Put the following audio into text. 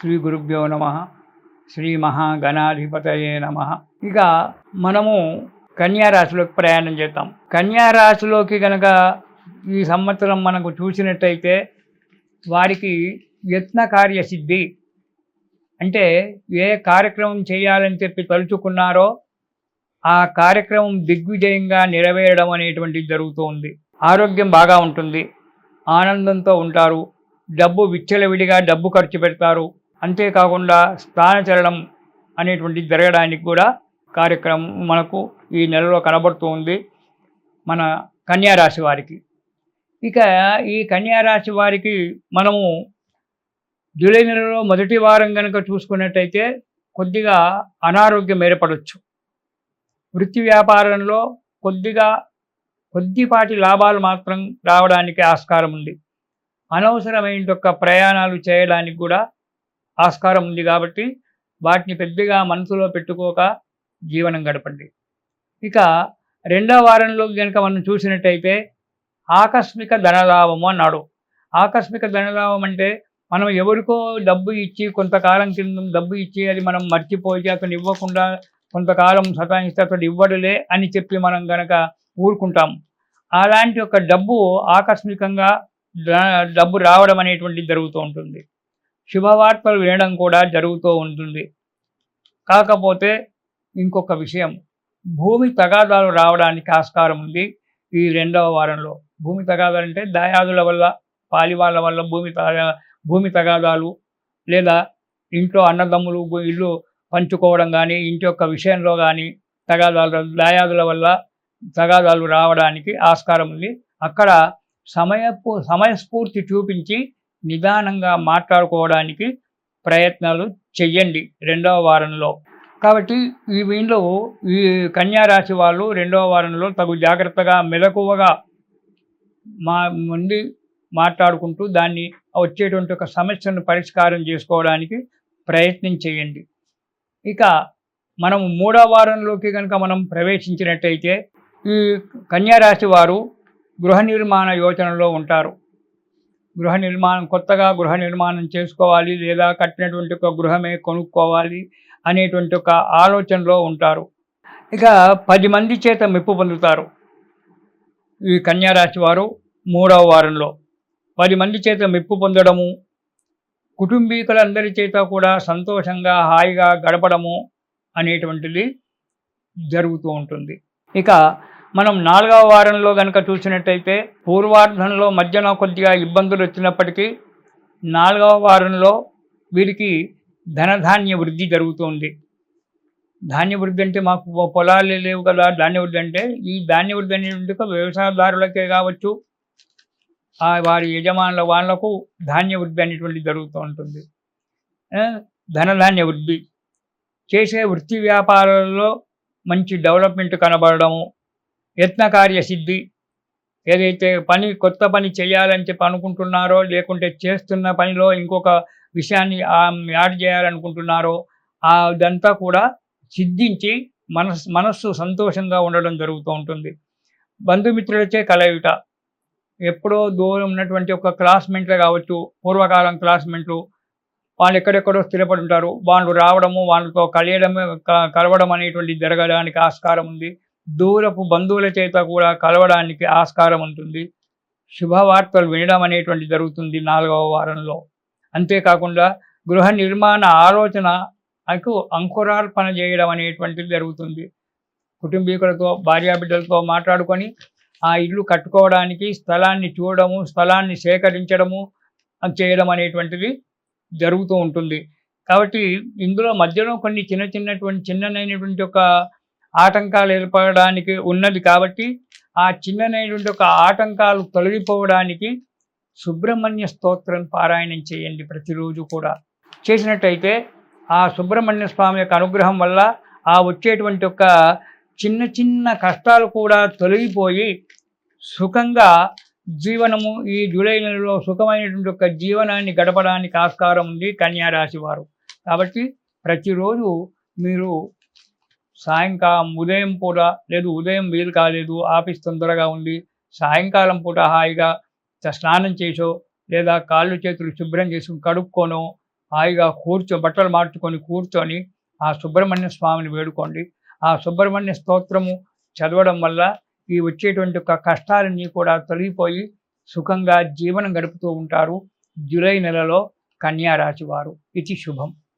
శ్రీ గురుభ్యో నమ శ్రీ మహాగణాధిపతయే నమ. ఇక మనము కన్యారాశిలోకి ప్రయాణం చేద్దాం. కన్యారాశిలోకి కనుక ఈ సంవత్సరం మనకు చూసినట్టయితే వారికి యత్న కార్యసిద్ధి అంటే ఏ కార్యక్రమం చేయాలని చెప్పి తలుచుకున్నారో ఆ కార్యక్రమం దిగ్విజయంగా నెరవేరడం అనేటువంటిది జరుగుతూ ఉంది. ఆరోగ్యం బాగా ఉంటుంది ఆనందంతో ఉంటారు డబ్బు విచ్చలవిడిగా డబ్బు ఖర్చు పెడతారు అంతేకాకుండా స్థానచలనం అనేటువంటిది జరగడానికి కూడా కార్యక్రమం మనకు ఈ నెలలో కనబడుతూ ఉంది మన కన్యారాశి వారికి. ఇక ఈ కన్యారాశి వారికి మనము జూలై నెలలో మొదటి వారం కనుక చూసుకున్నట్టయితే కొద్దిగా అనారోగ్యం ఏర్పడవచ్చు వృత్తి వ్యాపారంలో కొద్దిగా కొద్దిపాటి లాభాలు మాత్రం రావడానికి ఆస్కారం ఉంది. అనవసరమైన యొక్క ప్రయాణాలు చేయడానికి కూడా ఆస్కారం ఉంది కాబట్టి వాటిని పెద్దగా మనసులో పెట్టుకోక జీవనం గడపండి. ఇక రెండవ వారంలో కనుక మనం చూసినట్టయితే ఆకస్మిక ధనలాభము అన్నాడు. ఆకస్మిక ధనలాభం అంటే మనం ఎవరికో డబ్బు ఇచ్చి కొంతకాలం కింద డబ్బు ఇచ్చి అది మనం మర్చిపోయి అతను ఇవ్వకుండా కొంతకాలం సతాయిస్తే అతడు ఇవ్వడులే అని చెప్పి మనం గనక ఊరుకుంటాం. అలాంటి ఒక డబ్బు ఆకస్మికంగా డబ్బు రావడం అనేటువంటిది జరుగుతూ ఉంటుంది. శుభవార్తలు వినడం కూడా జరుగుతూ ఉంటుంది. కాకపోతే ఇంకొక విషయం. భూమి తగాదాలు రావడానికి ఆస్కారం ఉంది ఈ రెండవ వారంలో. భూమి తగాదాలు అంటే దాయాదుల వల్ల పాలివాళ్ళ వల్ల భూమి తగా భూమి తగాదాలు లేదా ఇంట్లో అన్నదమ్ములు ఇల్లు పంచుకోవడం కానీ ఇంటి యొక్క విషయంలో కానీ తగాదాలు దాయాదుల వల్ల తగాదాలు రావడానికి ఆస్కారం ఉంది. అక్కడ సమయపు సమయస్ఫూర్తి చూపించి నిదానంగా మాట్లాడుకోవడానికి ప్రయత్నాలు చెయ్యండి రెండవ వారంలో. కాబట్టి ఈ వీళ్ళు ఈ కన్యారాశి వాళ్ళు రెండవ వారంలో తగు జాగ్రత్తగా మెలకువగా మా ముందు మాట్లాడుకుంటూ దాన్ని వచ్చేటువంటి ఒక సమస్యను పరిష్కారం చేసుకోవడానికి ప్రయత్నం చేయండి ఇక మనం మూడవ వారంలోకి కనుక మనం ప్రవేశించినట్టయితే ఈ కన్యారాశి వారు గృహ నిర్మాణ యోచనలో ఉంటారు. గృహ నిర్మాణం కొత్తగా గృహ నిర్మాణం చేసుకోవాలి లేదా కట్టినటువంటి ఒక గృహమే కొనుక్కోవాలి అనేటువంటి ఒక ఆలోచనలో ఉంటారు. ఇక పది మంది చేత మెప్పు పొందుతారు ఈ కన్యారాశి వారు మూడవ వారంలో. పది మంది చేత మెప్పు పొందడము కుటుంబీకులందరి చేత కూడా సంతోషంగా హాయిగా గడపడము అనేటువంటిది జరుగుతూ ఉంటుంది. ఇక మనం నాలుగవ వారంలో కనుక చూసినట్టయితే పూర్వార్ధంలో మధ్యన కొద్దిగా ఇబ్బందులు వచ్చినప్పటికీ నాలుగవ వారంలో వీరికి ధనధాన్య వృద్ధి జరుగుతుంది. ధాన్య వృద్ధి అంటే మాకు పొలాలు లేవు కదా. ధాన్య వృద్ధి అంటే ఈ ధాన్య వృద్ధి అనేటువంటి వ్యవసాయదారులకే కావచ్చు. ఆ వారి యజమానుల వాళ్ళకు ధాన్య వృద్ధి అనేటువంటిది జరుగుతూ ఉంటుంది. ధనధాన్య వృద్ధి. చేసే వృత్తి వ్యాపారాలలో మంచి డెవలప్మెంట్ కనబడడము యత్నకార్య సిద్ధి ఏదైతే పని కొత్త పని చేయాలని చెప్పి అనుకుంటున్నారో లేకుంటే చేస్తున్న పనిలో ఇంకొక విషయాన్ని యాడ్ చేయాలనుకుంటున్నారో అదంతా కూడా సిద్ధించి మనస్ మనస్సు సంతోషంగా ఉండడం జరుగుతూ ఉంటుంది. బంధుమిత్రులచే కలయుట. ఎప్పుడో దూరం ఉన్నటువంటి ఒక క్లాస్మేట్లే కావచ్చు పూర్వకాలం క్లాస్మేట్లు వాళ్ళు ఎక్కడెక్కడో స్థిరపడి ఉంటారు. వాళ్ళు రావడము వాళ్ళతో కలయడమే క- కలవడం అనేటువంటి జరగడానికి ఆస్కారం ఉంది. దూరపు బంధువుల చేత కూడా కలవడానికి ఆస్కారం ఉంటుంది. శుభవార్తలు వినడం అనేటువంటి జరుగుతుంది నాలుగవ వారంలో. అంతేకాకుండా గృహ నిర్మాణ ఆలోచన అంకురార్పణ చేయడం అనేటువంటిది జరుగుతుంది. కుటుంబీకులతో భార్యాబిడ్డలతో మాట్లాడుకొని ఆ ఇల్లు కట్టుకోవడానికి స్థలాన్ని చూడడము స్థలాన్ని సేకరించడము చేయడం అనేటువంటిది జరుగుతూ ఉంటుంది. కాబట్టి ఇందులో మధ్యలో కొన్ని చిన్న చిన్నటువంటి చిన్ననైనటువంటి ఒక ఆటంకాలు ఏర్పడడానికి ఉన్నది కాబట్టి ఆ చిన్ననైనటువంటి ఒక ఆటంకాలు తొలగిపోవడానికి సుబ్రహ్మణ్య స్తోత్రం పారాయణం చేయండి ప్రతిరోజు కూడా. చేసినట్టయితే ఆ సుబ్రహ్మణ్య స్వామి యొక్క అనుగ్రహం వల్ల ఆ వచ్చేటువంటి ఒక చిన్న చిన్న కష్టాలు కూడా తొలగిపోయి సుఖంగా జీవనము ఈ జూలై నెలలో సుఖమైనటువంటి ఒక జీవనాన్ని గడపడానికి ఆస్కారం ఉంది కన్యారాశి వారు. కాబట్టి ప్రతిరోజు మీరు సాయంకాలం ఉదయం పూట లేదు ఉదయం వీలు కాలేదు ఆఫీస్ తొందరగా ఉంది. సాయంకాలం పూట హాయిగా స్నానం చేసో లేదా కాళ్ళు చేతులు శుభ్రం చేసుకుని కడుక్కోనో హాయిగా కూర్చో బట్టలు మార్చుకొని కూర్చొని ఆ సుబ్రహ్మణ్య స్వామిని వేడుకోండి. ఆ సుబ్రహ్మణ్య స్తోత్రము చదవడం వల్ల ఈ వచ్చేటువంటి యొక్క కష్టాలన్నీ కూడా తొలగిపోయి సుఖంగా జీవనం గడుపుతూ ఉంటారు. జూలై నెలలో కన్యారాశి వారు. ఇది శుభం.